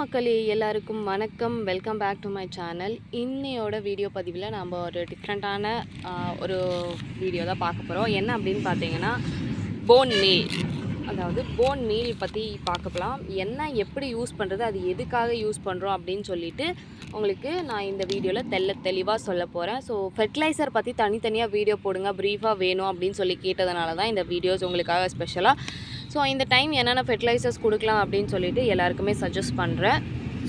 மக்களே எல்லாருக்கும் வணக்கம். Welcome back to my channel இன்னையோட வீடியோ பதிவில் நம்ம ஒரு டிஃப்ரெண்ட்டான ஒரு வீடியோ தான் பார்க்க போகிறோம் என்ன அப்படின்னு பார்த்தீங்கன்னா போன் மீல் அதாவது போன் மீல் பற்றி பார்க்கலாம் என்ன எப்படி யூஸ் பண்ணுறது அது எதுக்காக யூஸ் பண்ணுறோம் அப்படின்னு சொல்லிட்டு உங்களுக்கு நான் இந்த வீடியோவில் தெல்ல தெளிவாக சொல்ல போகிறேன் ஸோ ஃபெர்டிலைசர் பற்றி தனித்தனியாக வீடியோ போடுங்க. ப்ரீஃபாக வேணும் அப்படின்னு சொல்லி கேட்டதுனால தான் இந்த வீடியோஸ் உங்களுக்காக ஸ்பெஷலாக ஸோ இந்த டைம் என்னென்ன ஃபெர்டிலைசர்ஸ் கொடுக்கலாம் அப்படின்னு சொல்லிட்டு எல்லாருக்குமே சஜஸ்ட் பண்ணுறேன்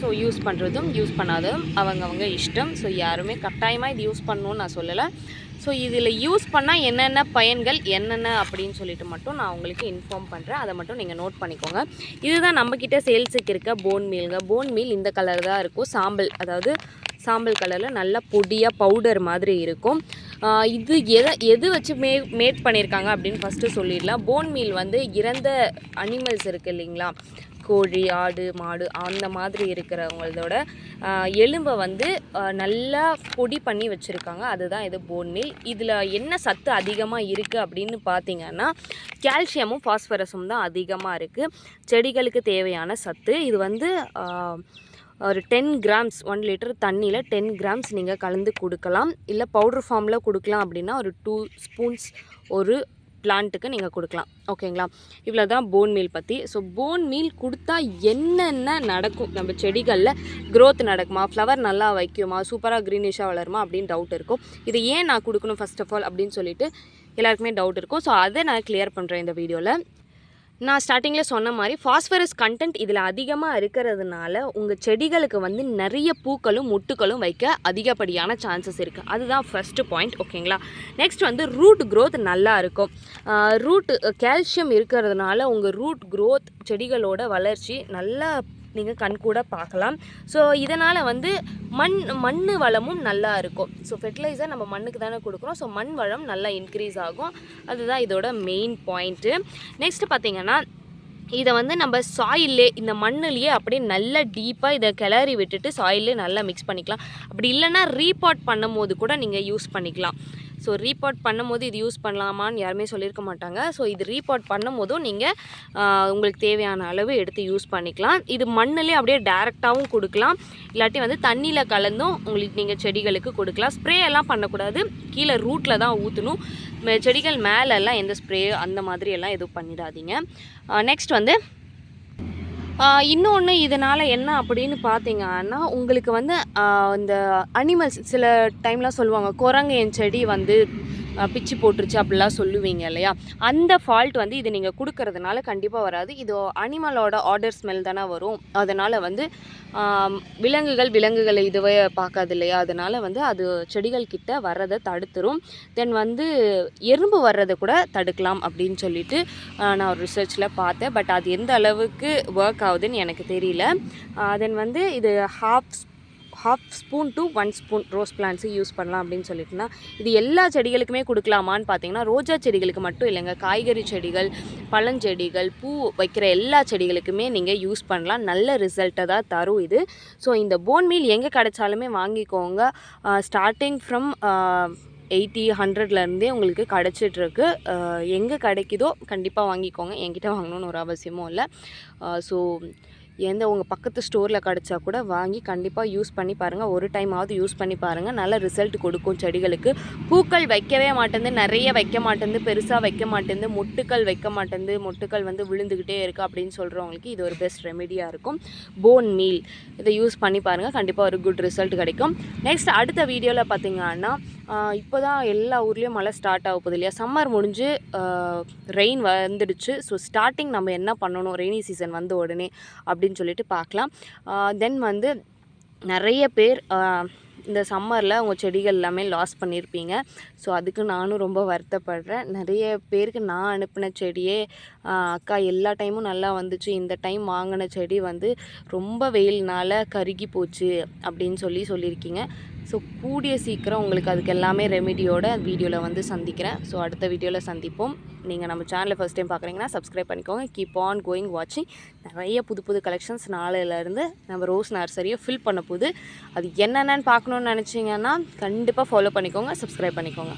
ஸோ யூஸ் பண்ணுறதும் யூஸ் பண்ணாததும் அவங்கவங்க இஷ்டம். ஸோ யாருமே கட்டாயமாக இது யூஸ் பண்ணணும்னு நான் சொல்லலை. ஸோ இதில் யூஸ் பண்ணால் என்னென்ன பயன்கள் என்னென்ன அப்படின்னு சொல்லிட்டு மட்டும் நான் உங்களுக்கு இன்ஃபார்ம் பண்ணுறேன் அதை மட்டும் நீங்கள் நோட் பண்ணிக்கோங்க. இதுதான் நம்மக்கிட்ட சேல்ஸுக்கு இருக்க போன் மீலுங்க போன் மீல் இந்த கலர் தான் இருக்கும். சாம்பல் அதாவது சாம்பல் கலரில் நல்ல பொடியாக பவுடர் மாதிரி இருக்கும். இது எதை எது வச்சு மே மேட் பண்ணியிருக்காங்க அப்படின்னு ஃபஸ்ட்டு சொல்லிடலாம். போன் மீல் வந்து இறந்த அனிமல்ஸ் இருக்குது இல்லைங்களா? கோழி ஆடு மாடு அந்த மாதிரி இருக்கிறவங்களோட எலும்பை வந்து நல்லா பொடி பண்ணி வச்சுருக்காங்க. அதுதான் இது போன் மீல் இதில் என்ன சத்து அதிகமாக இருக்குது அப்படின்னு பார்த்தீங்கன்னா கால்சியமும் ஃபாஸ்பரஸும் தான் அதிகமாக இருக்குது செடிகளுக்கு தேவையான சத்து. இது வந்து ஒரு டென் கிராம்ஸ் ஒன் லிட்டர் தண்ணியில் டென் கிராம்ஸ் நீங்கள் கலந்து கொடுக்கலாம். இல்லை பவுடர் ஃபார்மில் கொடுக்கலாம் அப்படின்னா ஒரு டூ ஸ்பூன்ஸ் ஒரு பிளான்ட்டுக்கு நீங்கள் கொடுக்கலாம். ஓகேங்களா இவ்வளோ தான் போன் மீல் பற்றி ஸோ போன் மீல் கொடுத்தா என்னென்ன நடக்கும்? நம்ம செடிகளில் க்ரோத் நடக்குமா? ஃப்ளவர் நல்லா வைக்குமா? சூப்பராக க்ரீனிஷாக வளருமா? அப்படின்னு டவுட் இருக்கும். இது ஏன் நான் கொடுக்கணும் ஃபர்ஸ்ட் ஆஃப் ஆல் அப்படின்னு சொல்லிட்டு எல்லாருக்குமே டவுட் இருக்கும். ஸோ அதை நான் கிளியர் பண்ணுறேன் இந்த வீடியோவில் நான் ஸ்டார்டிங்கில் சொன்ன மாதிரி ஃபாஸ்பரஸ் கண்டென்ட் இதில் அதிகமாக இருக்கிறதுனால உங்கள் செடிகளுக்கு வந்து நிறைய பூக்களும் முட்டுகளும் வைக்க அதிகப்படியான சான்சஸ் இருக்குது அதுதான் ஃபஸ்ட்டு பாயிண்ட் ஓகேங்களா நெக்ஸ்ட் வந்து ரூட் க்ரோத் நல்லா இருக்கும். ரூட் கால்சியம் இருக்கிறதுனால உங்கள் ரூட் க்ரோத் செடிகளோட வளர்ச்சி நல்லா நீங்கள் கண்கூட பார்க்கலாம். ஸோ இதனால் வந்து மண் மண் வளமும் நல்லா இருக்கும். ஸோ ஃபெர்டிலைசர் நம்ம மண்ணுக்கு தானே கொடுக்குறோம். ஸோ மண் வளம் நல்லா இன்க்ரீஸ் ஆகும். அதுதான் இதோட மெயின் பாயிண்ட்டு நெக்ஸ்ட் பார்த்தீங்கன்னா இதை வந்து நம்ம சாயிலே இந்த மண்ணுலேயே அப்படியே நல்லா டீப்பாக இதை கிளறி விட்டுட்டு சாயிலே நல்லா மிக்ஸ் பண்ணிக்கலாம். அப்படி இல்லைன்னா ரீபாட் பண்ணும்போது கூட நீங்கள் யூஸ் பண்ணிக்கலாம். ஸோ ரீபாட் பண்ணும்போது இது யூஸ் பண்ணலாமான்னு யாருமே சொல்லியிருக்க மாட்டாங்க. ஸோ இது ரீபாட் பண்ணும்போதும் நீங்கள் உங்களுக்கு தேவையான அளவு எடுத்து யூஸ் பண்ணிக்கலாம். இது மண்ணுலேயே அப்படியே டேரெக்டாகவும் கொடுக்கலாம். இல்லாட்டி வந்து தண்ணியில் கலந்தும் உங்களுக்கு நீங்கள் செடிகளுக்கு கொடுக்கலாம். ஸ்ப்ரே எல்லாம் பண்ணக்கூடாது. கீழே ரூட்டில் தான் ஊற்றணும் செடிகள் மேலெல்லாம் எந்த ஸ்ப்ரே அந்த மாதிரி எல்லாம் எதுவும் பண்ணிடாதீங்க. நெக்ஸ்ட் வந்து இன்னொன்று இதனால் என்ன அப்படின்னு பார்த்தீங்கன்னா உங்களுக்கு வந்து இந்த அனிமல்ஸ் சில டைம்லாம் சொல்லுவாங்க குரங்கு என் செடி வந்து பிச்சு போட்டுருச்சு அப்படிலாம் சொல்லுவீங்க இல்லையா? அந்த ஃபால்ட் வந்து இது நீங்கள் கொடுக்கறதுனால கண்டிப்பாக வராது. இது அனிமலோட ஆர்டர் ஸ்மெல் தானே வரும். அதனால் வந்து விலங்குகள் விலங்குகளை இதுவே பார்க்காது இல்லையா? அதனால் வந்து அது செடிகள் கிட்ட வர்றதை தடுத்துரும். தென் வந்து எறும்பு வர்றதை கூட தடுக்கலாம் அப்படின்னு சொல்லிட்டு நான் ஒரு ரிசர்ச்சில் பார்த்தேன். பட் அது எந்த அளவுக்கு ஒர்க் ஆகுதுன்னு எனக்கு தெரியல. தென் வந்து இது half half spoon to one spoon rose plants use பண்ணலாம் அப்படின்னு சொல்லிட்டுனா இது எல்லா செடிகளுக்குமே கொடுக்கலாமான்னு பார்த்தீங்கன்னா ரோஜா செடிகளுக்கு மட்டும் இல்லைங்க. காய்கறி செடிகள் பழஞ்செடிகள் பூ வைக்கிற எல்லா செடிகளுக்குமே நீங்கள் யூஸ் பண்ணலாம். நல்ல ரிசல்ட்டை தான் தரும் இது. ஸோ இந்த போன் மீல் எங்கே கிடைச்சாலுமே வாங்கிக்கோங்க. ஸ்டார்டிங் ஃப்ரம் எயிட்டி ஹண்ட்ரட்லேருந்தே உங்களுக்கு கிடச்சிட்ருக்கு. எங்கே கிடைக்குதோ கண்டிப்பாக வாங்கிக்கோங்க. என்கிட்ட வாங்கணும்னு ஒரு அவசியமும் இல்லை. ஸோ எந்த உங்கள் பக்கத்து ஸ்டோரில் கிடச்சா கூட வாங்கி கண்டிப்பாக யூஸ் பண்ணி பாருங்கள் ஒரு டைமாவது யூஸ் பண்ணி பாருங்கள் நல்ல ரிசல்ட் கொடுக்கும் செடிகளுக்கு. பூக்கள் வைக்கவே மாட்டேங்குது நிறைய வைக்க மாட்டேங்குது பெருசாக வைக்க மாட்டேங்குது மொட்டுக்கள் வைக்க மாட்டேங்குது மொட்டுக்கள் வந்து விழுந்துக்கிட்டே இருக்குது அப்படின்னு சொல்கிறவங்களுக்கு இது ஒரு பெஸ்ட் ரெமெடியாக இருக்கும். போன் மீல் இதை யூஸ் பண்ணி பாருங்கள் கண்டிப்பாக ஒரு குட் ரிசல்ட் கிடைக்கும். நெக்ஸ்ட் அடுத்த வீடியோவில் பார்த்தீங்கன்னா இப்போ தான் எல்லா ஊர்லேயும் மழை ஸ்டார்ட் ஆக போகுது இல்லையா? சம்மர் முடிஞ்சு ரெயின் வந்துடுச்சு. ஸோ ஸ்டார்டிங் நம்ம என்ன பண்ணணும்? ரெய்னி சீசன் வந்த உடனே. அப்படின்னு சொல்லிட்டு பார்க்கலாம். தென் வந்து நிறைய பேர் இந்த சம்மரில் உங்கள் செடிகள் எல்லாமே லாஸ் பண்ணியிருப்பீங்க ஸோ அதுக்கு நானும் ரொம்ப வருத்தப்படுறேன். நிறைய பேருக்கு நான் அனுப்பின செடியே அக்கா எல்லா டைமும் நல்லா வந்துச்சு. இந்த டைம் வாங்கின செடி வந்து ரொம்ப வெயில்னால கருகி போச்சு அப்படின்னு சொல்லி சொல்லியிருக்கீங்க. ஸோ கூடிய சீக்கிரம் உங்களுக்கு அதுக்கு எல்லாமே ரெமிடியோட வீடியோவில் வந்து சந்திக்கிறேன். ஸோ அடுத்த வீடியோவில் சந்திப்போம். நீங்கள் நம்ம சேனலை ஃபஸ்ட் டைம் பார்க்குறீங்கன்னா சப்ஸ்கிரைப் பண்ணிக்கோங்க. கீப் ஆன் கோயிங் வாட்சிங் நிறைய புது புது கலெக்ஷன்ஸ் நாளையிலேருந்து நம்ம ரோஸ் நர்சரியை ஃபில் பண்ண போது அது என்னென்னு பார்க்கணுன்னு நினச்சிங்கன்னா கண்டிப்பாக ஃபாலோ பண்ணிக்கோங்க சப்ஸ்கிரைப் பண்ணிக்கோங்க.